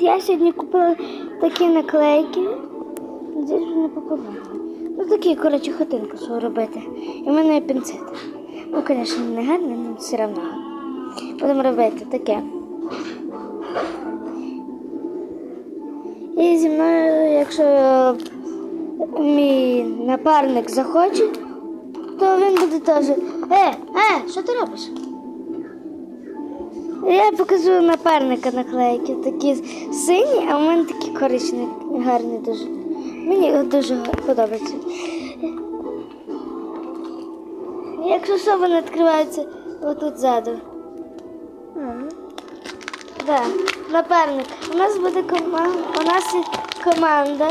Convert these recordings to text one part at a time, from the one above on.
Я сьогодні купила такі наклейки. Десь вже не попадала. Ну такі, коротше, хатинку свою робити. І в мене є пінцет. Ну, звісно, не гарно, але все одно. Будемо робити таке. І зі мною, якщо мій напарник захоче, то він буде теж. Е, е, що ти робиш? Я показую напарника наклейки. Такі сині, а в мене такі коричневі, гарні дуже. Мені дуже подобається. Якщо що, вони відкриваються отут ззаду. Да, напарник. У нас буде команда. У нас є команда.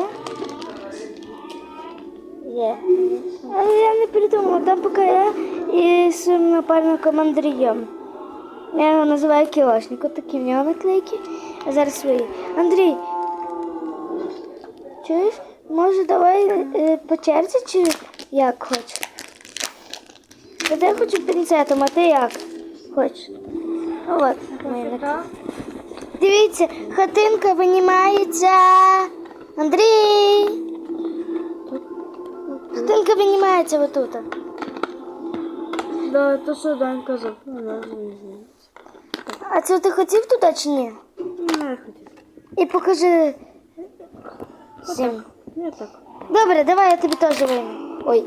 Є. Але я не придумала, там поки я і своїм напарником Андрієм. Я його називаю кілошник. От такі в нього наклейки, а зараз свої. Андрій, чуєш? Може давай е, по черзі чи як хочеш? Я хочу пінцетом, а ти як хочеш? От, мої наклейки. Дивіться, хатинка винімається. Андрій! Хатинка винімається отут. Да, то що Дан казав. Ну, да, знаю. А це ти хотів туди чи ні? Не хотів. І покажи всім. Не так. Добре, давай я тобі теж вийму. Ой.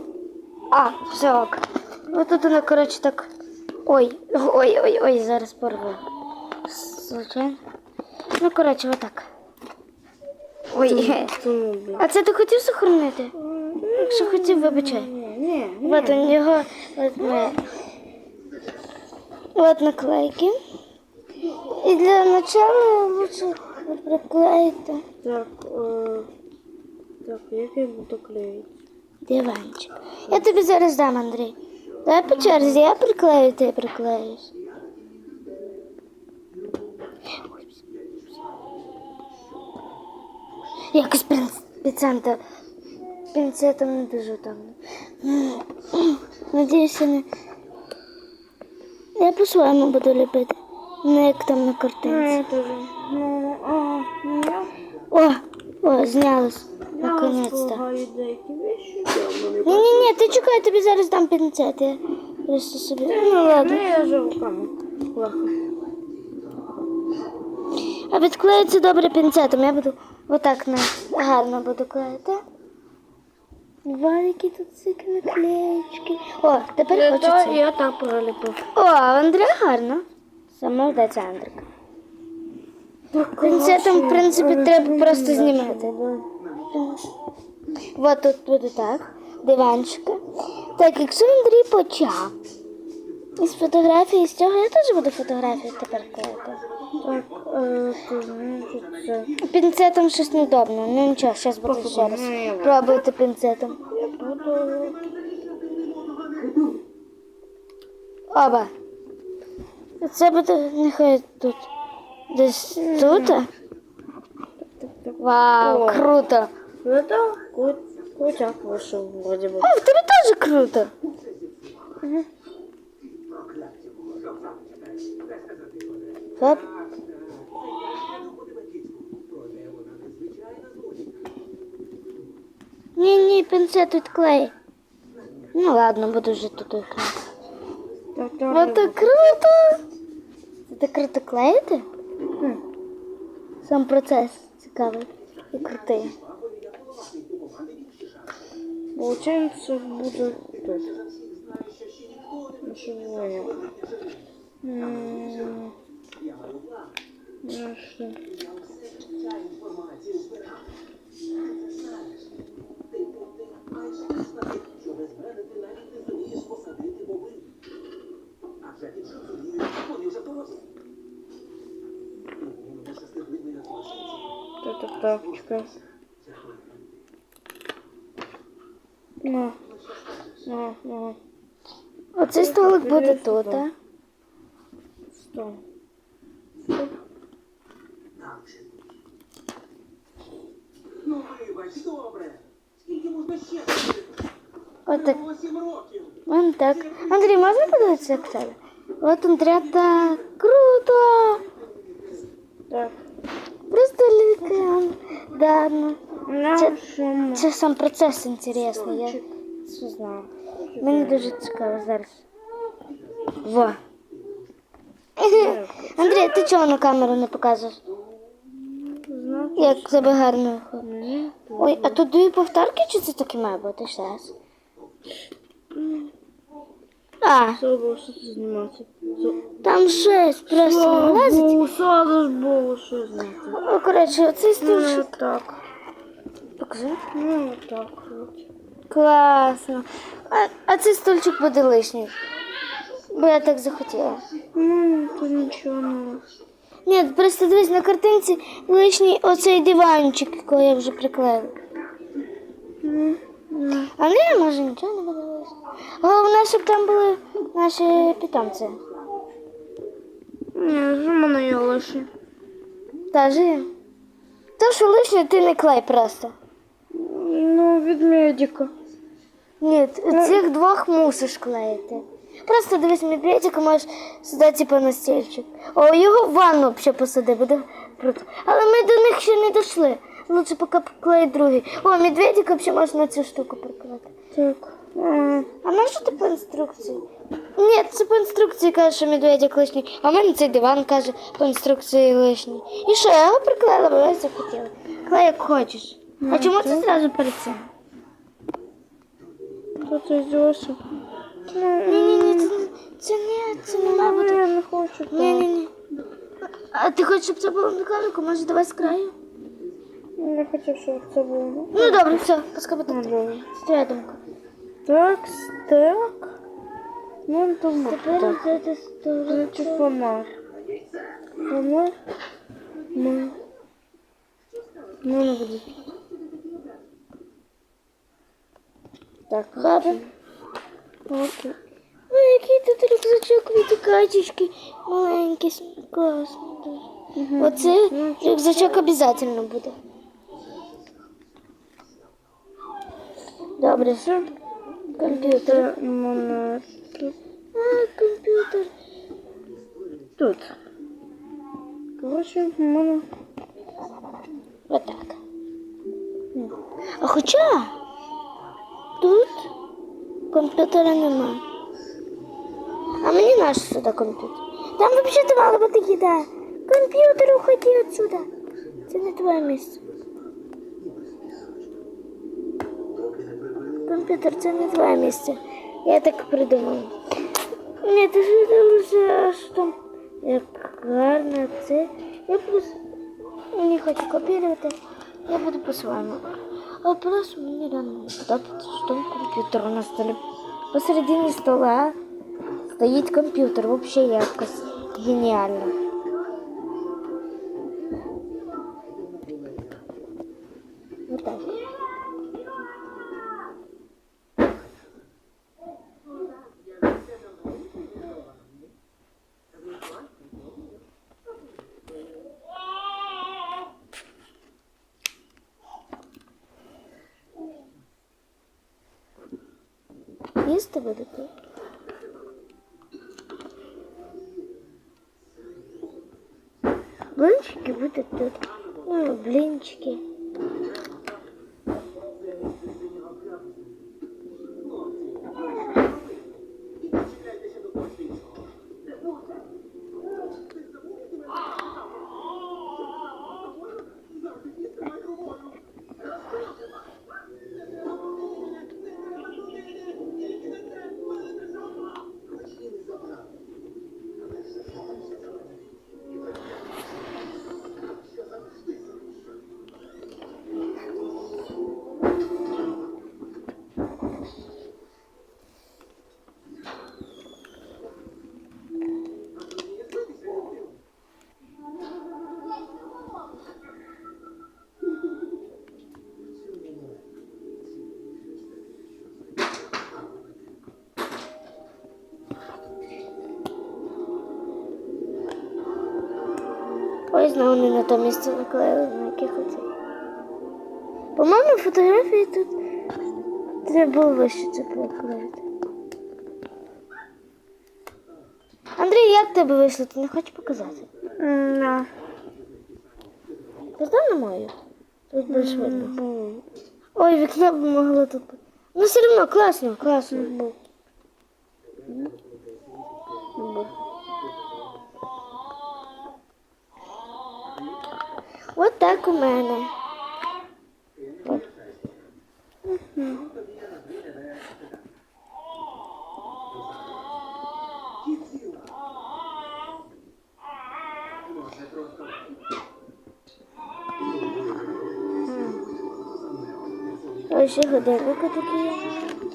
А, все ок. Ну тут воно, коротше, так. Ой, ой, ой, ой, зараз порву. Звичайно. Ну, коротше, отак. Ой. А це ти хотів сохранити? Якщо хотів, вибачай. Ні, ні. Вот у нього от. От наклейки. І для начала лучше от приклеїти Так, е, так, як я буду клеїти? диванчик. Я тобі зараз дам, Андрій. Давай по черзі, я приклею, ти приклеїш. Якось пінц- піцента. Пінцетом не дуже там. Надіюся, не. Я по-своєму буду ліпити. Не як там на картинці. теж. Ну, а, ну, я... О, о, знялось. Я Наконець-то. розполагаю деякі вещі. Ні, ні, ні, ти чекай, я тобі зараз дам пінцет. Я просто собі. Ну ладно. Ну, я вже руками. А відклеїться добре пінцетом. Я буду отак на гарно буду клеїти. Два які тут ці наклеєчки. О, тепер хочу я так проліпив. О, Андрій гарно. Сам молодець Андрик. Пінцетом, в принципі, треба просто знімати. Вот тут буде так, диванчика. Так, якщо Андрій почав із фотографії, з цього я теж буду фотографії тепер клеїти. Так, е. Пінцетом щось недобно. Ну нічого, зараз буду ще раз пробувати пінцетом. Оба. Це буде нехай тут. Десь тут. Вау, О. круто. Ну, так, кот, котяк вийшов, вроді би. А, в тебе теж круто. Оп. Ні, ні, пінцет тут клей. Ну ладно, буду вже тут клеїти. Вот так круто! Це так круто клеїти? Хм. Сам процес цікавий і крутий. Получається, буде тут. Нічого. М, Нашли. Так, так, так, чекай. На. На, на. Оцей столик буде тут, а? Сто. Ну, вибач, добре. Скільки можна ще ходити? Отак. Восім років. Вон так. Андрій, можна подивитися як в тебе? От Андрій, так. Круто! Так. Просто да, ну. Це- Це сам процес інтересний, я все знаю. Мені дуже цікаво зараз. Во. Андрій, ти чого на камеру не показуєш? Як тебе гарно виходить? Ой, а тут дві повторки чи це таке має бути ще раз? А, Це що знімати. Там шесть просто не влазить. Слава що знати. О, коротше, оцей Ну, так. Покажи. Ну, так. Класно. А, а цей стульчик буде лишній. Бо я так захотіла. Ну, то нічого не. Ні, просто дивись на картинці лишній оцей диванчик, який я вже приклеїла. Ну, ну. А не, може нічого не буде лишнього. Головне, щоб там були наші питомці. Ні, у мене є лише. Та жи. То, що лишнє, ти не клей просто. Ну, від медика. Ні, цих двох мусиш клеїти. Просто дивись, медведика можеш сюди, типу, на стільчик. О, його в ванну взагалі посади, буде круто. Але ми до них ще не дійшли. Лучше поки поклеї другий. О, медведика взагалі можна на цю штуку приклеїти. Так. А, А на що ти по інструкції? Ні, це по інструкції каже, що медведик лишній, а в мене цей диван каже по інструкції лишній. І що, я його приклеїла, бо я захотіла. Клей як хочеш. А чому це зразу перед цим? Хто це зробив? Ну, Ні, ні, ні, це, не- це не, це не має бути. я не хочу так. Ні, ні, ні. А ти хочеш, щоб це було на камерку? Може, давай з краю? Я хотів, щоб це було. Ну добре, все, пускай буде. Ну, добре. Це твоя думка. Так, так. Ну, тому Тепер так. з цієї сторони. Значить, фонар. Фонар. Ну. Ну, не буде. Так, Хапи. окей. Ой, який тут рюкзачок від качечки. Маленький, класний дуже. Оце рюкзачок обов'язково буде. Добре. Все. Комп'ютер. У мене тут. А, комп'ютер. Тут. Коротше, у мене. Отак. А хоча тут комп'ютера нема. А мені наш сюди комп'ютер. Там взагалі мало бути їда. Комп'ютер уходи отсюда. Це не твоє місце. Комп'ютер це не твоє місце. Я так придумала. Ні, ти ж дуже аж там як гарно це. Я просто не хочу копировать. Я буду по-своему. А просто мне реально не подобается, что компьютер на столе. Посередине стола стоит компьютер. Вообще якось гениально. Вот так. Будете? Блинчики будуть тут. Ну, блинчики. Знову не на то місце наклеїли, на яке хотіли. По-моєму, фотографії тут треба було вище це приклеїти. Андрій, як тебе вийшло? Ти не хочеш показати? На. Постав на мою. Тут більш видно. Ой, вікно б могло тут бути. Ну все одно класно, класно. ну. Ну. От так у мене. От. Ось ще годинника такі є.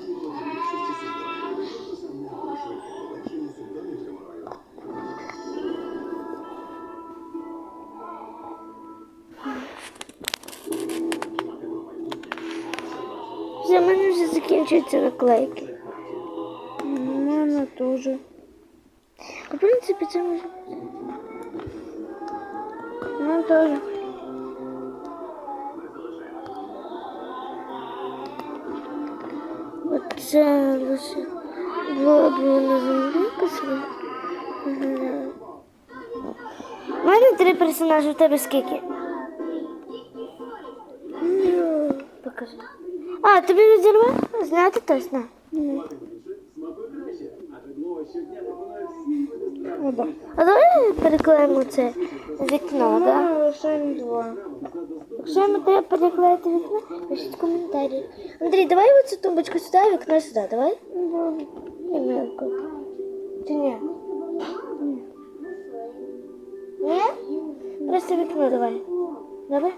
Все, в мене вже закінчуються наклейки. У мене теж. В принципі, це може. У мене теж. Оце лише було б на землі. У мене три персонажі, в тебе скільки? Покажи. А, тобі відірве? Зняти точно? Оба. А давай переклеїмо це вікно, У так? мене лише два. Якщо ми треба переклеїти вікно, пишіть коментарі. Андрій, давай оцю тумбочку сюди, а вікно сюди, давай? І милку. Чи ні? Ні? Просто вікно давай. Давай?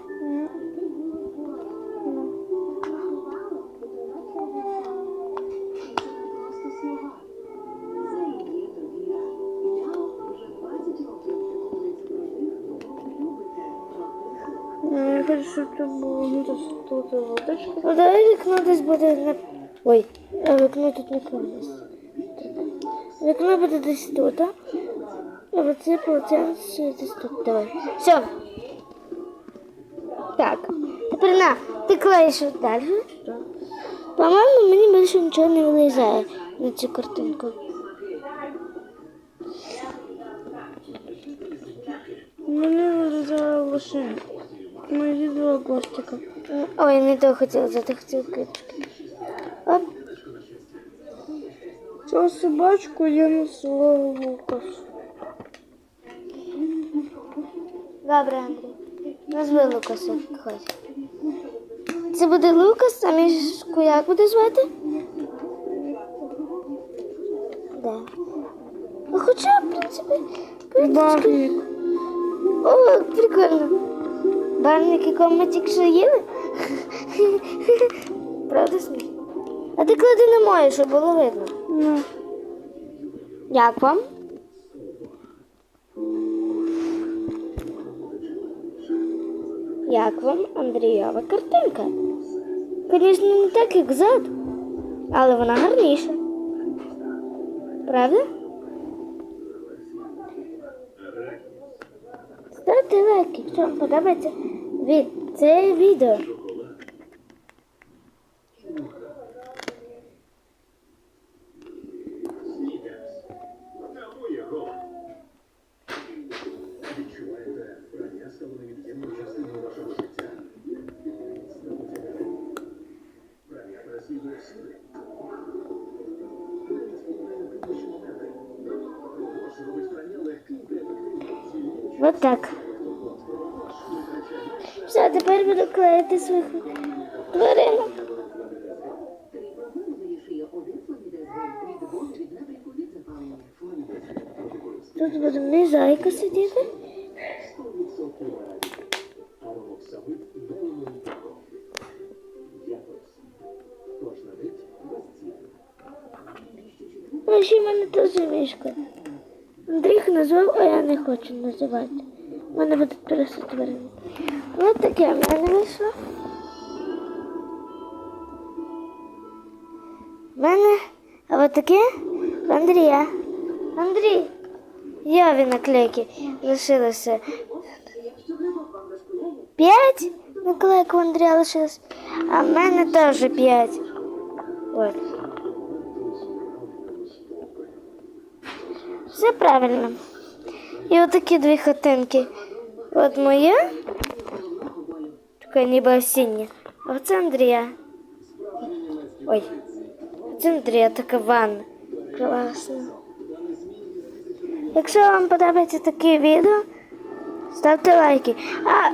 Щоб це було ну, тут водичка. Ну давай вікно десь буде на. Ой, а вікно тут не клеїться. Вікно буде десь тут, а? А оце получається десь тут. Давай. Все. Так. Тепер на, ти клеїш далі. По-моєму, мені більше нічого не вилізає на цю картинку. Мене вирізала лише мої два пластика. Ой, не то хотіла, зато хотіла квіточки. Оп. Цю собачку я назвала Лукас. Добре, Андрій. Назви Лукаса, хоч. Це буде Лукас, а мішку як буде звати? Да. Ну, хоча, в принципі. Барник. О, прикольно. Барник, ми тільки що їли? Правда смішно? А ти клади на моє, щоб було видно. Ну, Як вам? Як вам Андрієва картинка? Звісно, не так, як зад, але вона гарніша. Правда? Ставте лайк, якщо вам подобається від це відео. Відчуваєте прив'язку буду клеїти своїх тваринок. Тут буде мій зайка сидіти. 100% гарантії. Аромоксамид Беломонітако. Якось. Кожна мить безцінна. Ще в мене теж мішка. Андрій назвав, а я не хочу називати. У мене будуть просто. Ось таке в мене вийшло. В мене, а от таке в Андрія. Андрій, яві наклейки лишилося. П'ять наклейок у Андрія лишилось, а в мене теж п'ять. От. Все правильно. І отакі дві хатинки. От моя, таке ніби осіннє. А це Андрія. Ой. Це Андрія така ванна. Класно. Якщо вам подобається таке відео, ставте лайки.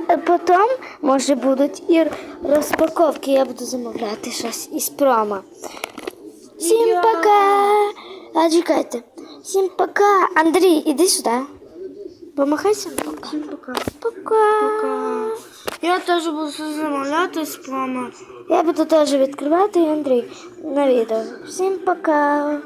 А потім, може, будуть і розпаковки. Я буду замовляти щось із промо. Всім пока! А чекайте. Всім пока. Андрій, іди сюди. Помахай всім пока. Всім пока. Пока. Я теж буду замовляти з промо. Я буду теж відкривати Андрій на відео. Всім пока.